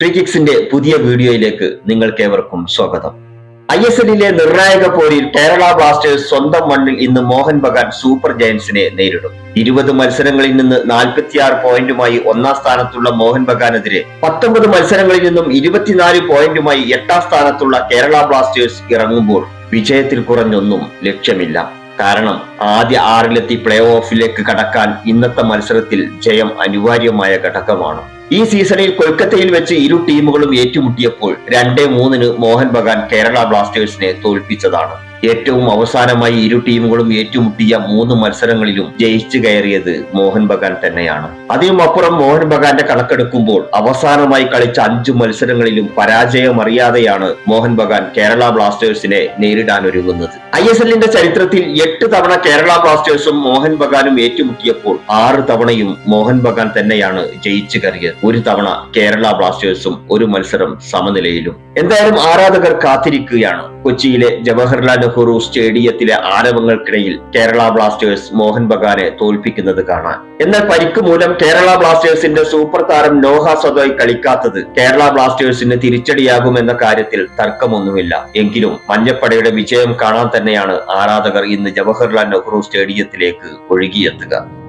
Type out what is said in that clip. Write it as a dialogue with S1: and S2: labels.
S1: ഫ്രീകിക്സിന്റെ പുതിയ വീഡിയോയിലേക്ക് നിങ്ങൾക്കേവർക്കും സ്വാഗതം. ഐ എസ് എല്ലിലെ നിർണായക പോരിൽ കേരള ബ്ലാസ്റ്റേഴ്സ് സ്വന്തം മണ്ണിൽ ഇന്ന് മോഹൻ ബഗാൻ സൂപ്പർ ജയൻസിനെ നേരിടും. ഇരുപത് മത്സരങ്ങളിൽ നിന്ന് നാൽപ്പത്തിയാറ് പോയിന്റുമായി ഒന്നാം സ്ഥാനത്തുള്ള മോഹൻ ബഗാനെതിരെ പത്തൊമ്പത് മത്സരങ്ങളിൽ നിന്നും ഇരുപത്തിനാല് പോയിന്റുമായി എട്ടാം സ്ഥാനത്തുള്ള കേരള ബ്ലാസ്റ്റേഴ്സ് ഇറങ്ങുമ്പോൾ വിജയത്തിൽ കുറഞ്ഞൊന്നും ലക്ഷ്യമില്ല. കാരണം ആദ്യ ആറിലെത്തി പ്ലേ ഓഫിലേക്ക് കടക്കാൻ ഇന്നത്തെ മത്സരത്തിൽ ജയം അനിവാര്യമായ ഘടകമാണ്. ഈ സീസണിൽ കൊൽക്കത്തയിൽ വെച്ച് ഇരു ടീമുകളും ഏറ്റുമുട്ടിയപ്പോൾ രണ്ടേ മൂന്നിന് മോഹൻ ബഗാൻ കേരള ബ്ലാസ്റ്റേഴ്സിനെ തോൽപ്പിച്ചതാണ്. ഏറ്റവും അവസാനമായി ഇരു ടീമുകളും ഏറ്റുമുട്ടിയ മൂന്ന് മത്സരങ്ങളിലും ജയിച്ചു കയറിയത് മോഹൻ ബഗാൻ തന്നെയാണ്. അതിനും അപ്പുറം മോഹൻ ബഗാന്റെ കണക്കെടുക്കുമ്പോൾ അവസാനമായി കളിച്ച അഞ്ചു മത്സരങ്ങളിലും പരാജയമറിയാതെയാണ് മോഹൻ ബഗാൻ കേരള ബ്ലാസ്റ്റേഴ്സിനെ നേരിടാൻ ഒരുങ്ങുന്നത് ഐ എസ് എല്ലിന്റെ ചരിത്രത്തിൽ എട്ട് തവണ കേരള ബ്ലാസ്റ്റേഴ്സും മോഹൻ ബഗാനും ഏറ്റുമുട്ടിയപ്പോൾ ആറ് തവണയും മോഹൻ ബഗാൻ തന്നെയാണ് ജയിച്ചു കയറിയത്. ഒരു തവണ കേരള ബ്ലാസ്റ്റേഴ്സും ഒരു മത്സരം സമനിലയിലും. എന്തായാലും ആരാധകർ കാത്തിരിക്കുകയാണ്. കൊച്ചിയിലെ ജവഹർലാൽ നെഹ്റു സ്റ്റേഡിയത്തിലെ ആരവങ്ങൾക്കിടയിൽ കേരള ബ്ലാസ്റ്റേഴ്സ് മോഹൻ ബഗാനെ തോൽപ്പിക്കുന്നത് കാണാൻ. എന്നാൽ പരിക്ക് മൂലം കേരള ബ്ലാസ്റ്റേഴ്സിന്റെ സൂപ്പർ താരം നോഹ സദോയ് കളിക്കാത്തത് കേരള ബ്ലാസ്റ്റേഴ്സിന് തിരിച്ചടിയാകുമെന്ന കാര്യത്തിൽ തർക്കമൊന്നുമില്ല. എങ്കിലും മഞ്ഞപ്പടയുടെ വിജയം കാണാൻ തന്നെയാണ് ആരാധകർ ഇന്ന് ജവഹർലാൽ നെഹ്റു സ്റ്റേഡിയത്തിലേക്ക് ഒഴുകിയെത്തുക.